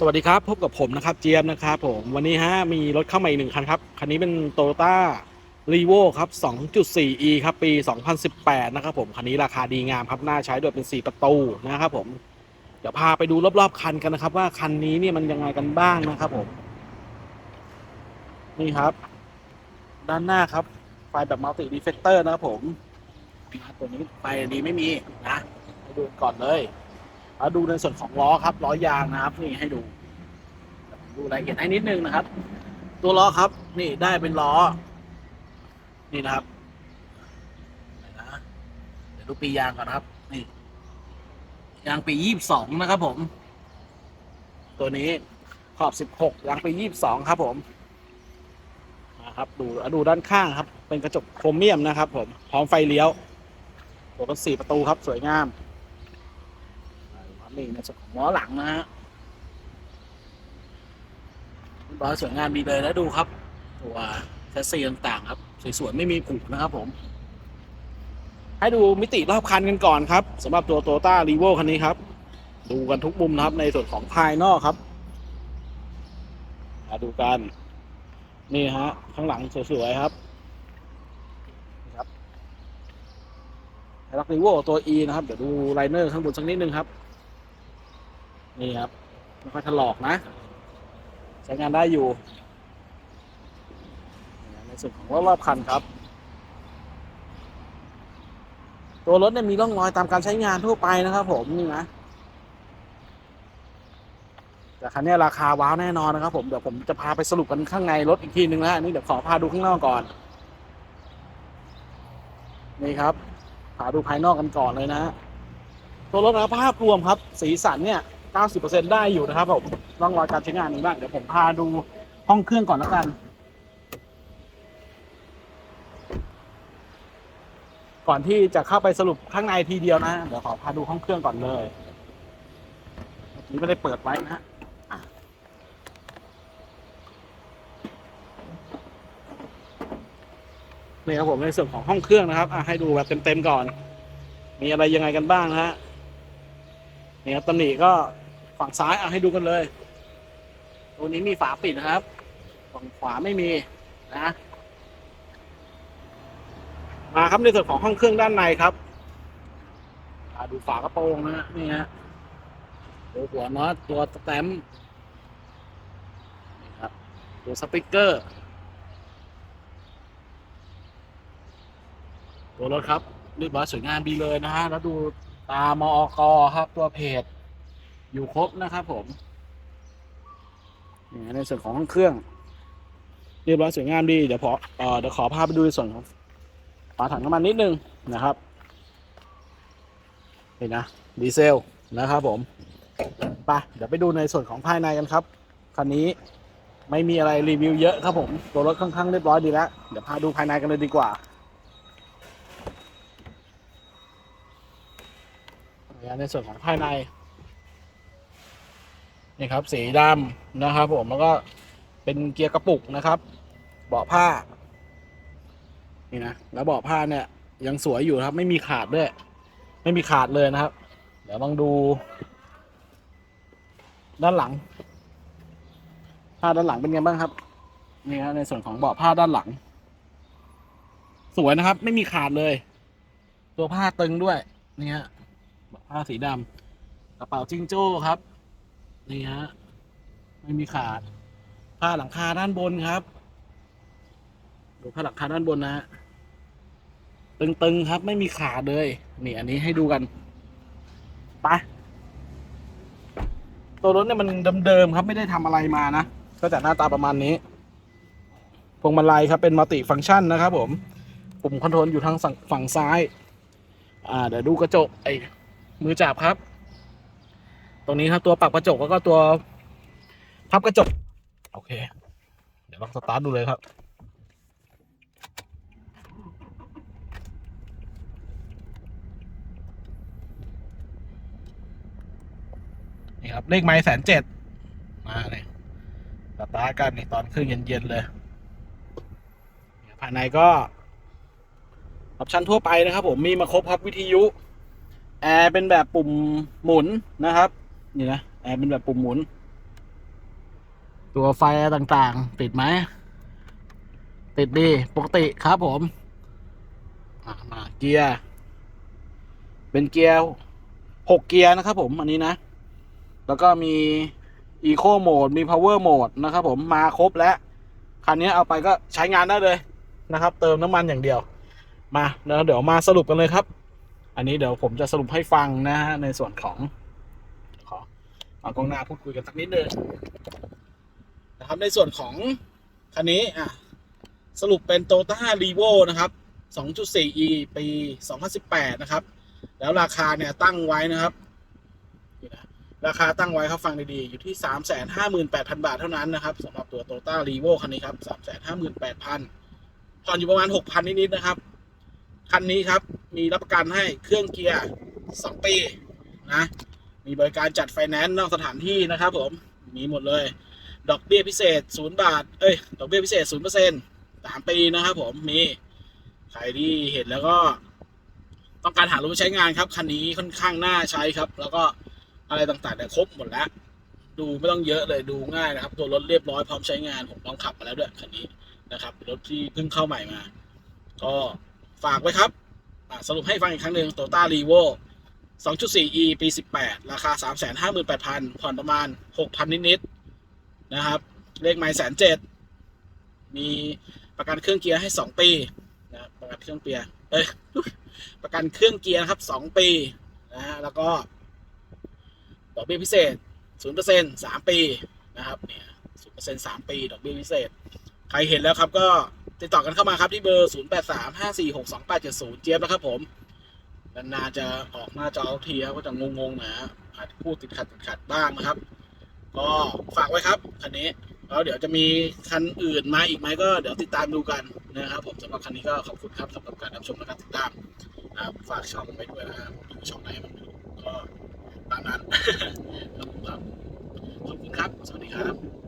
สวัสดีครับ พบกับผมนะครับเจี๊ยบนะครับผมวันนี้ฮะมีรถเข้ามาอีกหนึ่งคันครับ คันนี้เป็น t o y ต้ารีโวครับ 2.4e ครับ ปี 2018 นะครับผม คันนี้ราคาดีงามครับ น่าใช้ด้วยเป็น 4 ประตูนะครับผม เดี๋ยวพาไปดูรอบๆ คันกันนะครับ ว่าคันนี้เนี่ยมันยังไงกันบ้างนะครับผม นี่ครับ ด้านหน้าครับ ไฟแบบมัลติดีเฟกเตอร์นะครับผมตัวนี้ไฟดีไม่มีนะให้ดูก่อนเลย มาดูในส่วนของล้อครับล้อยางนะครับ นี่ให้ดู ดูรายละเอียดให้นิดนึงนะครับ ตัวล้อครับ นี่ได้เป็นล้อ นี่นะครับเดี๋ยวดูปียางก่อนนะครับ นี่ ยางปียี่สิบสองนะครับ ผม ตัวนี้ขอบสิบหกยางปียี่สิบสองครับ ผมนะครับดูดูด้านข้างครับ เป็นกระจกโครเมียมนะครับ ผมพร้อมไฟเลี้ยวตัวรถสี่ประตูครับ สวยงาม นี่ในส่วนของล้อหลังนะฮะร้อยสวยงามดีเลยแล้วดูครับ ตัวแชสซีต่างๆ ครับ สวยๆไม่มีผุนะครับผม ให้ดูมิติรอบคันกันก่อนครับสำหรับตัวโตต้ารีโวคันนี้ครับ ดูกันทุกมุมนะครับในส่วนของภายนอกครับมาดูกัน นี่ฮะ ข้างหลังสวยๆครับครับรักรีโวตัว E นะครับ เดี๋ยวดูไลเนอร์ข้างบนสักนิดนึงครับ นี่ครับไม่ค่อยถลอกนะ ใช้งานได้อยู่ ในส่วนของรอบรอบคันครับ ตัวรถเนี่ยมีร่องรอยตามการใช้งานทั่วไปนะครับ ผมนี่นะแต่คันนี้ราคาว้าวแน่นอนนะครับ ผมเดี๋ยวผมจะพาไปสรุปกันข้างในรถอีกทีหนึ่งนะอันนี่เดี๋ยวขอพาดูข้างนอกก่อน นี่ครับพาดูภายนอกกันก่อนเลยนะตัวรถนะภาพรวมครับ สีสันเนี่ย 90%ได้อยู่นะครับผมร่องรอยการใช้งานนี้บ้างเดี๋ยวผมพาดูห้องเครื่องก่อนแล้วกัน ก่อนที่จะเข้าไปสรุปข้างในทีเดียวนะ เดี๋ยวขอพาดูห้องเครื่องก่อนเลยเมื่อกี้ไม่ได้เปิดไว้นะนี่ครับผมในส่วนของห้องเครื่องนะครับอะให้ดูแบบเต็มๆก่อน มีอะไรยังไงกันบ้างนะฮะนี่ครับตำหนิก็ ฝั่งซ้ายเอาให้ดูกันเลย ตัวนี้มีฝาปิดนะครับ ฝั่งขวาไม่มีนะ มาครับในส่วนของห้องเครื่องด้านในครับอ่าดูฝากระโปรงนะฮะนี่ฮะตัวหัวน็อตตัวสแตมป์นี่ครับตัวสปิกเกอร์ ตัวรถครับเรียบร้อยสวยงามดีเลยนะฮะแล้วดูตามอกครับตัวเพจ อยู่ครบนะครับผมในส่วนของห้องเครื่อง เรียบร้อยสวยงามดีเดี๋ยวพอเดี๋ยวขอพาไปดูในส่วนของฝาถังน้ำมันนิดนึงนะครับนี่นะดีเซลนะครับผมไปเดี๋ยวไปดูในส่วนของภายในกันครับคันนี้ไม่มีอะไรรีวิวเยอะครับผมตัวรถค่อนข้างเรียบร้อยดีแล้วเดี๋ยวพาดูภายในกันเลยดีกว่าในส่วนของภายใน นี่ครับสีดำนะครับผมแล้วก็เป็นเกียร์กระปุกนะครับเบาะผ้า นี่นะแล้วเบาะผ้าเนี่ย ยังสวยอยู่ครับ ไม่มีขาดด้วย ไม่มีขาดเลยนะครับ เดี๋ยวลองดู ด้านหลัง ผ้าด้านหลังเป็นไงบ้างครับนี่ครับในส่วนของเบาะผ้าด้านหลัง สวยนะครับ ไม่มีขาดเลย ตัวผ้าตึงด้วยนี่ฮะผ้าสีดำกระเป๋าจิงโจ้ครับ นี่ฮะ ไม่มีขาด ผ้าหลังคาด้านบนครับ ดูผ้าหลังคาด้านบนนะฮะ ตึงๆครับ ไม่มีขาดเลย นี่ อันนี้ให้ดูกัน ไป ตัวรถเนี่ยมันเดิมๆครับ ไม่ได้ทำอะไรมานะ ก็จะหน้าตาประมาณนี้ พวงมาลัยครับ เป็นมัลติฟังก์ชันนะครับผม ปุ่มคอนโทรลอยู่ทางฝั่งซ้าย อ่า เดี๋ยวดูกระจกไอ้มือจับครับ ตรงนี้ครับตัวปรับกระจกแล้วก็ตัวพับกระจก โอเค เดี๋ยวลองสตาร์ทดูเลยครับ นี่ครับ เลขไม้แสนเจ็ดมาเลยสตาร์ทกันนี่ตอนเครื่องเย็น ๆ เลย ภายในก็ออปชั่นทั่วไปนะครับผมมีมาครบครับวิทยุ แอร์เป็นแบบปุ่มหมุนนะครับ นี่นะแอร์เป็นแบบปุ่มหมุน ตัวไฟต่างๆ ติดไหม ติดดีปกติครับผมมาเกียร์เป็นเกียร์หกเกียร์นะครับผมอันนี้นะ แล้วก็มี Eco Mode มี Power Mode นะครับผมมาครบแล้วคันนี้เอาไปก็ใช้งานได้เลยนะครับ เติมน้ำมันอย่างเดียว มาแล้วเดี๋ยวมาสรุปกันเลยครับ อันนี้เดี๋ยวผมจะสรุปให้ฟังนะฮะในส่วนของ เอากล้องหน้าพูดคุยกันสักนิดนึงนะครับในส่วนของคันนี้อะสรุปเป็น t o y o t a r e v o นะครับ 2.4e ปี 2018 นะครับ แล้วราคาเนี่ยตั้งไว้นะครับ ราคาตั้งไว้ครับฟังดีๆ อยู่ที่ 358,000 บาทเท่านั้นนะครับสำหรับตัว t o y o t a r e v o คันนี้ครับ 358,000ผ่อนอยู่ประมาณ 6,000 นิดๆนะครับ คันนี้ครับ มีรับประกันให้เครื่องเกียร์ 2 ปีนะ มีบริการจัดไฟแนนซ์นอกสถานที่นะครับผม มีหมดเลย ดอกเบี้ยพิเศษ0บาท เอ้ย ดอกเบี้ยพิเศษ0% 3ปีนะครับผม มี ใครที่เห็นแล้วก็ ต้องการหารถไปใช้งานครับ คันนี้ค่อนข้างน่าใช้ครับ แล้วก็อะไรต่างๆเนี่ยครบหมดแล้ว ดูไม่ต้องเยอะเลยดูง่ายนะครับ ตัวรถเรียบร้อยพร้อมใช้งาน ผมลองขับมาแล้วด้วยคันนี้นะครับรถที่เพิ่งเข้าใหม่มา ก็ฝากไว้ครับสรุปให้ฟังอีกครั้งหนึ่งโตต้ารีโว 2.4e ปี 18 ราคา 358,000 ผ่อนประมาณ 6,000 นิดๆนะครับ เลขไม้แสนเจ็ดมีประกันเครื่องเกียร์ให้ 2 ปีนะประกันเครื่องเกียร์เอ้ยประกันเครื่องเกียร์นะครับ 2 ปีนะฮะแล้วก็ดอกเบี้ยพิเศษ 0% 3 ปีนะครับเนี่ย0% 3 ปีดอกเบี้ยพิเศษ ใครเห็นแล้วครับก็ติดต่อกันเข้ามาครับที่เบอร์ 0 8 3 5 4 6 2 8 7 0 เจี๊ยบนะครับผม นานๆจะออกหน้าจอทีครับก็จะงงๆนะอาจจะพูดติดขัดติดขัดบ้างนะครับ ก็ฝากไว้ครับคันนี้แล้วเดี๋ยวจะมีคันอื่นมาอีกไหมก็เดี๋ยวติดตามดูกันนะครับ ผมสำหรับคันนี้ก็ขอบคุณครับสำหรับการรับชมและการติดตามนะครับฝากช่องไว้ด้วยนะครับช่องไหนมันก็ตามนั้นขอบคุณครับขอบคุณครับ สวัสดีครับ